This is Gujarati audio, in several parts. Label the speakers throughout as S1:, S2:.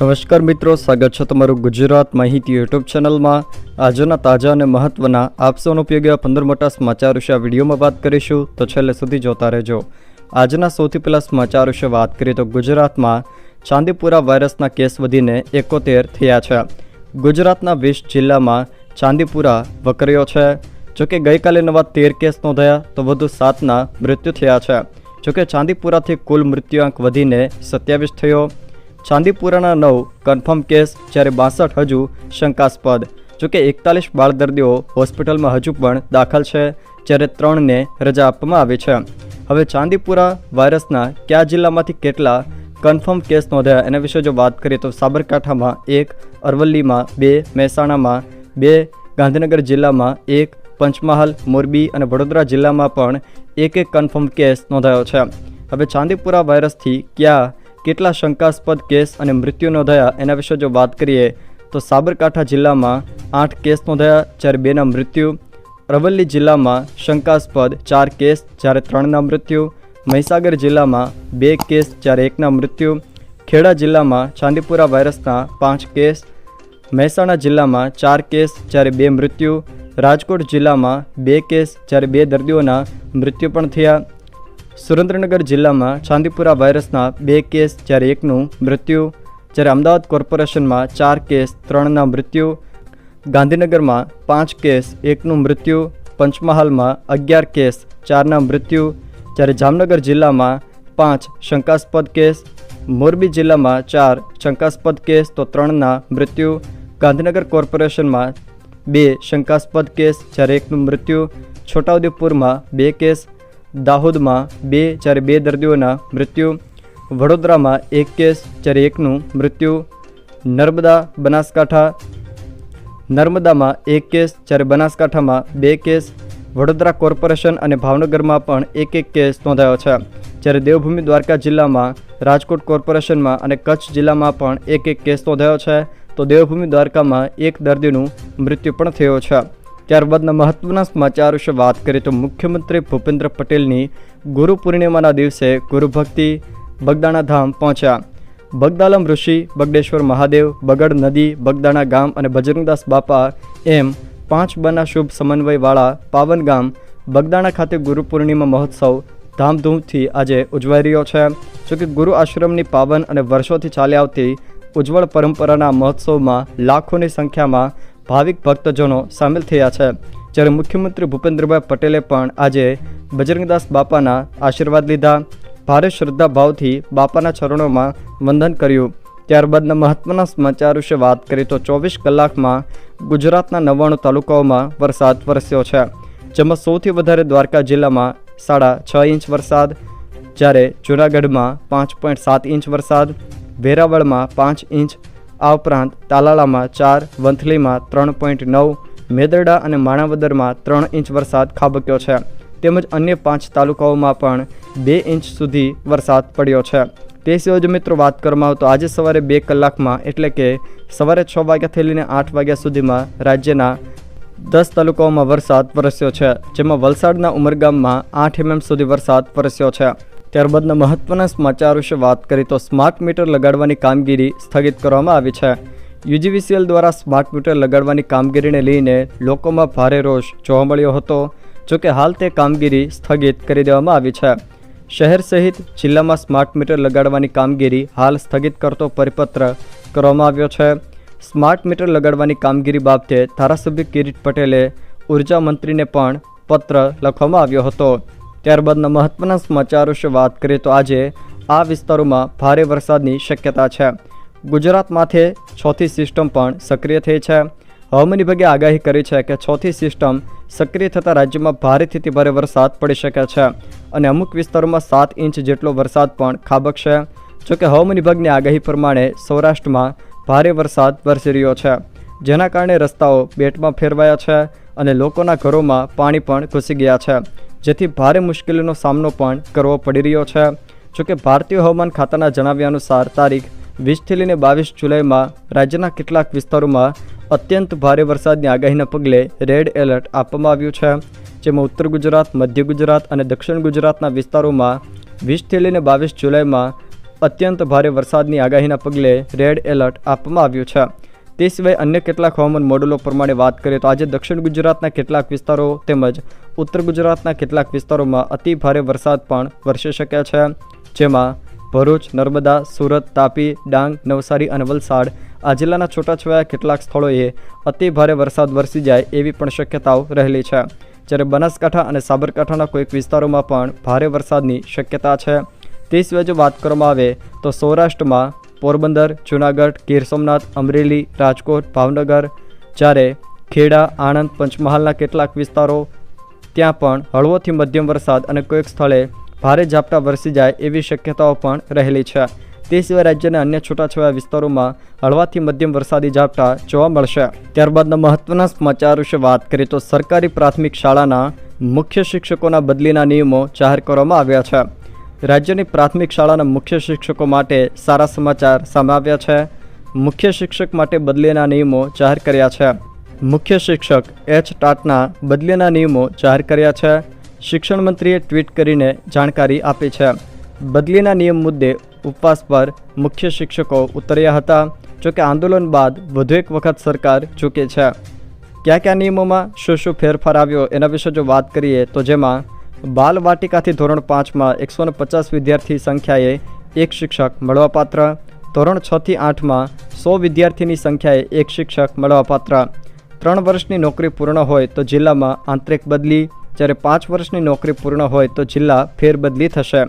S1: નમસ્કાર મિત્રો, સ્વાગત છે તમારું ગુજરાત માહિતી યુટ્યુબ ચેનલમાં. આજના તાજા અને મહત્વના આપસોનો ઉપયોગી પંદર મોટા સમાચાર વિશે આ વિડીયોમાં વાત કરીશું. તો છેલ્લે સુધી જોતા રહેજો. આજના સૌથી પહેલાં સમાચાર વિશે વાત કરીએ તો ગુજરાતમાં ચાંદીપુરા વાયરસના કેસ વધીને એકોતેર થયા છે. ગુજરાતના વીસ જિલ્લામાં ચાંદીપુરા વકર્યો છે. જોકે ગઈકાલે નવા તેર કેસ નોંધાયા, તો વધુ સાતના મૃત્યુ થયા છે. જોકે ચાંદીપુરાથી કુલ મૃત્યુઆંક વધીને સત્યાવીસ થયો. ચાંદીપુરાના નવ કન્ફર્મ કેસ જ્યારે બાસઠ હજુ શંકાસ્પદ. જોકે એકતાલીસ બાળ દર્દીઓ હોસ્પિટલમાં હજુ પણ દાખલ છે, જ્યારે ત્રણને રજા આપવામાં આવી છે. હવે ચાંદીપુરા વાયરસના કયા જિલ્લામાંથી કેટલા કન્ફર્મ કેસ નોંધાયા એના વિશે જો વાત કરીએ તો સાબરકાંઠામાં એક, અરવલ્લીમાં બે, મહેસાણામાં બે, ગાંધીનગર જિલ્લામાં એક, પંચમહાલ, મોરબી અને વડોદરા જિલ્લામાં પણ એક એક કન્ફર્મ કેસ નોંધાયો છે. હવે ચાંદીપુરા વાયરસથી ક્યાં કેટલા શંકાસ્પદ કેસ અને મૃત્યુ નોંધાયા એના વિશે જો વાત કરીએ, તો સાબરકાંઠા જિલ્લામાં આઠ કેસ નોંધાયા જ્યારે બેના મૃત્યુ. અરવલ્લી જિલ્લામાં શંકાસ્પદ ચાર કેસ જ્યારે ત્રણના મૃત્યુ. મહીસાગર જિલ્લામાં બે કેસ જ્યારે એકના મૃત્યુ. ખેડા જિલ્લામાં ચાંદીપુરા વાયરસના પાંચ કેસ. મહેસાણા જિલ્લામાં ચાર કેસ જ્યારે બે મૃત્યુ. રાજકોટ જિલ્લામાં બે કેસ જ્યારે બે દર્દીઓના મૃત્યુ પણ થયા. સુરેન્દ્રનગર જિલ્લામાં ચાંદીપુરા વાયરસના બે કેસ જ્યારે એકનું મૃત્યુ, જ્યારે અમદાવાદ કોર્પોરેશનમાં ચાર કેસ, ત્રણના મૃત્યુ, ગાંધીનગરમાં પાંચ કેસ, એકનું મૃત્યુ, પંચમહાલમાં અગિયાર કેસ, ચારના મૃત્યુ, જ્યારે જામનગર જિલ્લામાં પાંચ શંકાસ્પદ કેસ, મોરબી જિલ્લામાં ચાર શંકાસ્પદ કેસ, તો ત્રણના મૃત્યુ, ગાંધીનગર કોર્પોરેશનમાં બે શંકાસ્પદ કેસ, જ્યારે એકનું મૃત્યુ, છોટાઉદેપુરમાં બે કેસ દાહોદમાં બે, જ્યારે બે દર્દીઓના મૃત્યુ, વડોદરામાં એક કેસ, જ્યારે એકનું મૃત્યુ, નર્મદા બનાસકાંઠા, નર્મદામાં એક કેસ, જ્યારે બનાસકાંઠામાં બે કેસ, વડોદરા કોર્પોરેશન અને ભાવનગરમાં પણ એક એક કેસ નોંધાયો છે. જ્યારે દેવભૂમિ દ્વારકા જિલ્લામાં, રાજકોટ કોર્પોરેશનમાં અને કચ્છ જિલ્લામાં પણ એક એક કેસ નોંધાયો છે, તો દેવભૂમિ દ્વારકામાં એક દર્દીનું મૃત્યુ પણ થયો છે. ત્યારબાદના મહત્વના સમાચાર વિશે વાત કરીએ તો મુખ્યમંત્રી ભૂપેન્દ્ર પટેલની ગુરુ પૂર્ણિમાના દિવસે ગુરુભક્તિ બગદાણા ધામ પહોંચ્યા. બગદાલમ ઋષિ, બગડેશ્વર મહાદેવ, બગડ નદી, બગદાણા ગામ અને બજરંગદાસ બાપા એમ પાંચ બના શુભ સમન્વયવાળા પાવન ગામ બગદાણા ખાતે ગુરુ પૂર્ણિમા મહોત્સવ ધામધૂમથી આજે ઉજવાઈ રહ્યો છે. જોકે ગુરુ આશ્રમની પાવન અને વર્ષોથી ચાલી આવતી ઉજ્જવળ પરંપરાના મહોત્સવમાં લાખોની સંખ્યામાં ભાવિક ભક્તજનો સામેલ થયા છે. જ્યારે મુખ્યમંત્રી ભૂપેન્દ્રભાઈ પટેલે પણ આજે બજરંગદાસ બાપાના આશીર્વાદ લીધા. ભારે શ્રદ્ધા ભાવથી બાપાના ચરણોમાં વંદન કર્યું. ત્યારબાદના મહાત્માના સમાચાર વિશે વાત કરીએ તો ચોવીસ કલાકમાં ગુજરાતના નવ્વાણું તાલુકાઓમાં વરસાદ વરસ્યો છે. જેમાં સૌથી વધારે દ્વારકા જિલ્લામાં સાડા છ ઇંચ વરસાદ, જ્યારે જૂનાગઢમાં પાંચ પોઈન્ટ સાત ઇંચ વરસાદ, વેરાવળમાં પાંચ ઇંચ આ ઉપરાંત તાલાળામાં ચાર, વંથલીમાં ત્રણ પોઈન્ટ નવ, મેદરડા અને માણાવદરમાં ત્રણ ઇંચ વરસાદ ખાબક્યો છે. તેમજ અન્ય પાંચ તાલુકાઓમાં પણ બે ઇંચ સુધી વરસાદ પડ્યો છે. તે સિવાય જો મિત્રો વાત કરવામાં આવે તો આજે સવારે બે કલાકમાં એટલે કે સવારે છ વાગ્યાથી લઈને આઠ વાગ્યા સુધીમાં રાજ્યના દસ તાલુકાઓમાં વરસાદ વરસ્યો છે, જેમાં વલસાડના ઉમરગામમાં આઠ એમએમ સુધી વરસાદ વરસ્યો છે. ત્યારબાદના મહત્વના સમાચાર વિશે વાત કરી તો સ્માર્ટ મીટર લગાડવાની કામગીરી સ્થગિત કરવામાં આવી છે. યુજીવીસીએલ દ્વારા સ્માર્ટ મીટર લગાડવાની કામગીરીને લઈને લોકોમાં ભારે રોષ જોવા મળ્યો હતો જોકે હાલ તે કામગીરી સ્થગિત કરી દેવામાં આવી છે. શહેર સહિત જિલ્લામાં સ્માર્ટ મીટર લગાડવાની કામગીરી હાલ સ્થગિત કરતો પરિપત્ર કરવામાં આવ્યો છે. સ્માર્ટ મીટર લગાડવાની કામગીરી બાબતે ધારાસભ્ય કિરીટ પટેલે ઊર્જા મંત્રીને પણ પત્ર લખવામાં આવ્યો હતો. ત્યારબાદના મહત્વના સમાચાર વિશે વાત કરીએ તો આજે આ વિસ્તારોમાં ભારે વરસાદની શક્યતા છે. ગુજરાત માથે છથી સિસ્ટમ પણ સક્રિય થઈ છે. હવામાન વિભાગે આગાહી કરી છે કે છથી સિસ્ટમ સક્રિય થતાં રાજ્યમાં ભારેથી ભારે વરસાદ પડી શકે છે અને અમુક વિસ્તારોમાં સાત ઇંચ જેટલો વરસાદ પણ ખાબકશે જોકે હવામાન વિભાગની આગાહી પ્રમાણે સૌરાષ્ટ્રમાં ભારે વરસાદ વરસી રહ્યો છે. જેના કારણે રસ્તાઓ બેટમાં ફેરવાયા છે અને લોકોના ઘરોમાં પાણી પણ ઘૂસી ગયા છે. જેથી ભારે મુશ્કેલીનો સામનો પણ કરવો પડી રહ્યો છે. જોકે ભારતીય હવામાન ખાતાના જણાવ્યા અનુસાર તારીખ વીસથી લઈને બાવીસ જુલાઈમાં રાજ્યના કેટલાક વિસ્તારોમાં અત્યંત ભારે વરસાદની આગાહીના પગલે રેડ એલર્ટ આપવામાં આવ્યું છે. જેમાં ઉત્તર ગુજરાત, મધ્ય ગુજરાત અને દક્ષિણ ગુજરાતના વિસ્તારોમાં વીસથી લઈને બાવીસ જુલાઈમાં અત્યંત ભારે વરસાદની આગાહીના પગલે રેડ એલર્ટ આપવામાં આવ્યું છે. તે સિવાય અન્ય કેટલાક હવામાન મોડેલો પ્રમાણે વાત કરીએ તો આજે દક્ષિણ ગુજરાતના કેટલાક વિસ્તારો તેમજ ઉત્તર ગુજરાતના કેટલાક વિસ્તારોમાં અતિ ભારે વરસાદ પણ વરસી શક્યા છે. જેમાં ભરૂચ, નર્મદા, સુરત, તાપી, ડાંગ, નવસારી અને વલસાડ આ જિલ્લાના છૂટાછવાયા કેટલાક સ્થળોએ અતિ ભારે વરસાદ વરસી જાય એવી પણ શક્યતાઓ રહેલી છે. જ્યારે બનાસકાંઠા અને સાબરકાંઠાના કોઈક વિસ્તારોમાં પણ ભારે વરસાદની શક્યતા છે. તે સિવાય જો વાત કરવામાં આવે તો સૌરાષ્ટ્રમાં પોરબંદર, જૂનાગઢ, ગીર સોમનાથ, અમરેલી, રાજકોટ, ભાવનગર, જ્યારે ખેડા, આણંદ, પંચમહાલના કેટલાક વિસ્તારો, ત્યાં પણ હળવોથી મધ્યમ વરસાદ અને કોઈક સ્થળે ભારે ઝાપટા વરસી જાય એવી શક્યતાઓ પણ રહેલી છે. તે સિવાય રાજ્યના અન્ય છૂટાછવાયા વિસ્તારોમાં હળવાથી મધ્યમ વરસાદી ઝાપટા જોવા મળશે. ત્યારબાદના મહત્વના સમાચાર વિશે વાત કરીએ તો સરકારી પ્રાથમિક શાળાના મુખ્ય શિક્ષકોના બદલીના નિયમો જાહેર કરવામાં આવ્યા છે. રાજ્યની પ્રાથમિક શાળાના મુખ્ય શિક્ષકો માટે સારા સમાચાર સામે આવ્યા છે. મુખ્ય શિક્ષક માટે બદલીના નિયમો જાહેર કર્યા છે. મુખ્ય શિક્ષક એચ ટાટના બદલીના નિયમો જાહેર કર્યા છે. શિક્ષણ મંત્રીએ ટ્વીટ કરીને જાણકારી આપી છે. બદલીના નિયમ મુદ્દે ઉપવાસ પર મુખ્ય શિક્ષકો ઉતર્યા હતા. જોકે આંદોલન બાદ વધુ એક વખત સરકાર ચૂકી છે. કયા કયા નિયમોમાં શું શું ફેરફાર આવ્યો એના વિશે જો વાત કરીએ તો જેમાં બાલ વાટિકાથી ધોરણ પાંચમાં એકસો પચાસ વિદ્યાર્થી સંખ્યાએ એક શિક્ષક મળવાપાત્ર. ધોરણ છથી આઠમાં સો વિદ્યાર્થીની સંખ્યાએ એક શિક્ષક મળવાપાત્ર. ત્રણ વર્ષની નોકરી પૂર્ણ હોય તો જિલ્લામાં આંતરિક બદલી. જ્યારે પાંચ વર્ષની નોકરી પૂર્ણ હોય તો જિલ્લા ફેરબદલી થશે.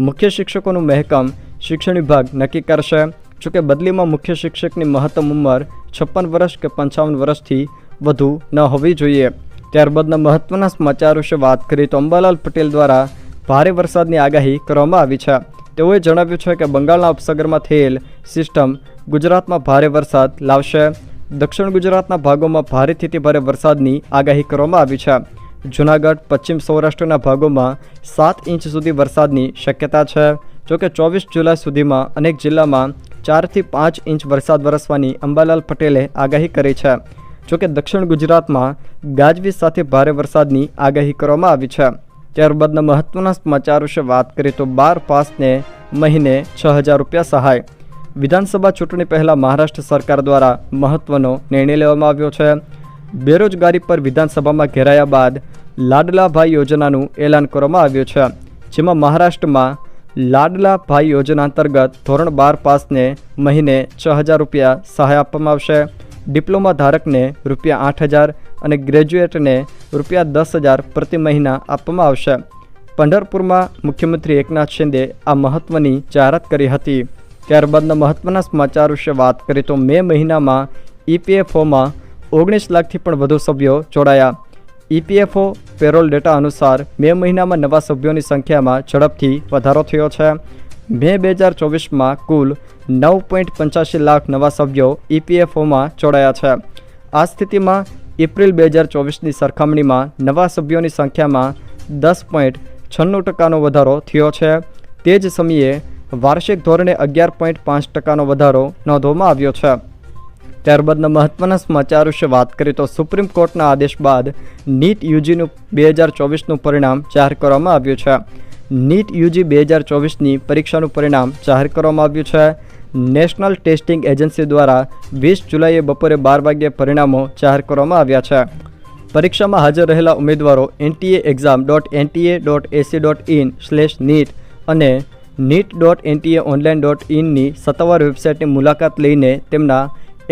S1: મુખ્ય શિક્ષકોનું મહેકમ શિક્ષણ વિભાગ નક્કી કરશે. જોકે બદલીમાં મુખ્ય શિક્ષકની મહત્તમ ઉંમર છપ્પન વર્ષ કે પંચાવન વર્ષથી વધુ ન હોવી જોઈએ. ત્યારબાદના મહત્વના સમાચાર વિશે વાત કરીએ તો અંબાલાલ પટેલ દ્વારા ભારે વરસાદની આગાહી કરવામાં આવી છે. તેઓએ જણાવ્યું છે કે બંગાળના ઉપસાગરમાં થયેલ સિસ્ટમ ગુજરાતમાં ભારે વરસાદ લાવશે. દક્ષિણ ગુજરાતના ભાગોમાં ભારેથી ભારે વરસાદની આગાહી કરવામાં આવી છે. જૂનાગઢ, પશ્ચિમ સૌરાષ્ટ્રના ભાગોમાં સાત ઇંચ સુધી વરસાદની શક્યતા છે. જોકે ચોવીસ જુલાઈ સુધીમાં અનેક જિલ્લામાં ચારથી પાંચ ઇંચ વરસાદ વરસવાની અંબાલાલ પટેલે આગાહી કરી છે. જોકે દક્ષિણ ગુજરાતમાં ગાજવીજ સાથે ભારે વરસાદની આગાહી કરવામાં આવી છે. ત્યારબાદના મહત્વના સમાચાર વિશે વાત કરીએ તો બાર પાસને મહિને છ હજાર રૂપિયા સહાય. વિધાનસભા ચૂંટણી પહેલાં મહારાષ્ટ્ર સરકાર દ્વારા મહત્વનો નિર્ણય લેવામાં આવ્યો છે. બેરોજગારી પર વિધાનસભામાં ઘેરાયા બાદ લાડલાભાઈ યોજનાનું એલાન કરવામાં આવ્યું છે. જેમાં મહારાષ્ટ્રમાં લાડલાભાઈ યોજના અંતર્ગત ધોરણ બાર પાસને મહિને છ હજાર રૂપિયા સહાય આપવામાં આવશે. ડિપ્લોમા ધારકને રૂપિયા આઠ હજાર અને ગ્રેજ્યુએટને રૂપિયા દસ હજાર પ્રતિ મહિના આપવામાં આવશે. પંઢરપુરમાં મુખ્યમંત્રી એકનાથ શિંદે આ મહત્ત્વની જાહેરાત કરી હતી. ત્યારબાદના મહત્ત્વના સમાચાર વિશે વાત કરીએ તો મે મહિનામાં ઈપીએફઓમાં ઓગણીસ લાખથી પણ વધુ સભ્યો જોડાયા. ઈપીએફઓ પેરોલ ડેટા અનુસાર મે મહિનામાં નવા સભ્યોની સંખ્યામાં ઝડપથી વધારો થયો છે. મે બે હજાર ચોવીસમાં કુલ નવ પોઈન્ટ પંચ્યાસી લાખ નવા સભ્યો ઈપીએફઓમાં જોડાયા છે. આ સ્થિતિમાં એપ્રિલ બે હજાર ચોવીસની સરખામણીમાં નવા સભ્યોની સંખ્યામાં દસ પોઈન્ટ છન્નું ટકાનો વધારો થયો છે. તે જ સમયે વાર્ષિક ધોરણે અગિયાર પોઈન્ટ પાંચ ટકાનો વધારો નોંધવામાં આવ્યો છે. ત્યારબાદના મહત્વના સમાચાર વિશે વાત કરીએ તો સુપ્રીમ કોર્ટના આદેશ બાદ નીટ યુજીનું બે હજાર ચોવીસનું પરિણામ જાહેર કરવામાં આવ્યું છે. નીટ યુજી બે હજાર ચોવીસની પરીક્ષાનું પરિણામ જાહેર કરવામાં આવ્યું છે. નેશનલ ટેસ્ટિંગ એજન્સી દ્વારા વીસ જુલાઈએ બપોરે બાર વાગ્યે પરિણામો જાહેર કરવામાં આવ્યા છે. પરીક્ષામાં હાજર રહેલા ઉમેદવારો NTA exam dot NTA dot AC dot in slash NEET અને NEET dot NTA online dot ઇનની સત્તાવાર વેબસાઇટની મુલાકાત લઈને તેમના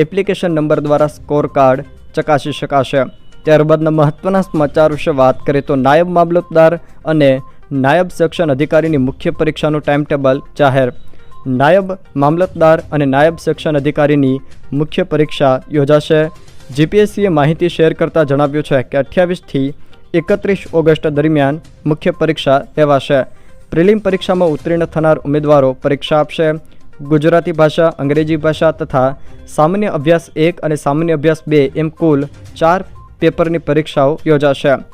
S1: એપ્લિકેશન નંબર દ્વારા સ્કોર કાર્ડ ચકાસી શકાશે. ત્યારબાદના મહત્ત્વના સમાચાર વિશે વાત કરીએ તો નાયબ મામલતદાર અને નાયબ સેક્શન અધિકારીની મુખ્ય પરીક્ષાનું ટાઈમ ટેબલ જાહેર. નાયબ મામલતદાર અને નાયબ સેક્શન અધિકારીની મુખ્ય પરીક્ષા યોજાશે. જીપીએસસીએ માહિતી શેર કરતાં જણાવ્યું છે કે અઠ્યાવીસથી એકત્રીસ ઓગસ્ટ દરમિયાન મુખ્ય પરીક્ષા લેવાશે. પ્રિલિમ પરીક્ષામાં ઉત્તીર્ણ થનાર ઉમેદવારો પરીક્ષા આપશે. ગુજરાતી ભાષા, અંગ્રેજી ભાષા તથા સામાન્ય અભ્યાસ એક અને સામાન્ય અભ્યાસ બે એમ કુલ ચાર પેપરની પરીક્ષાઓ યોજાશે.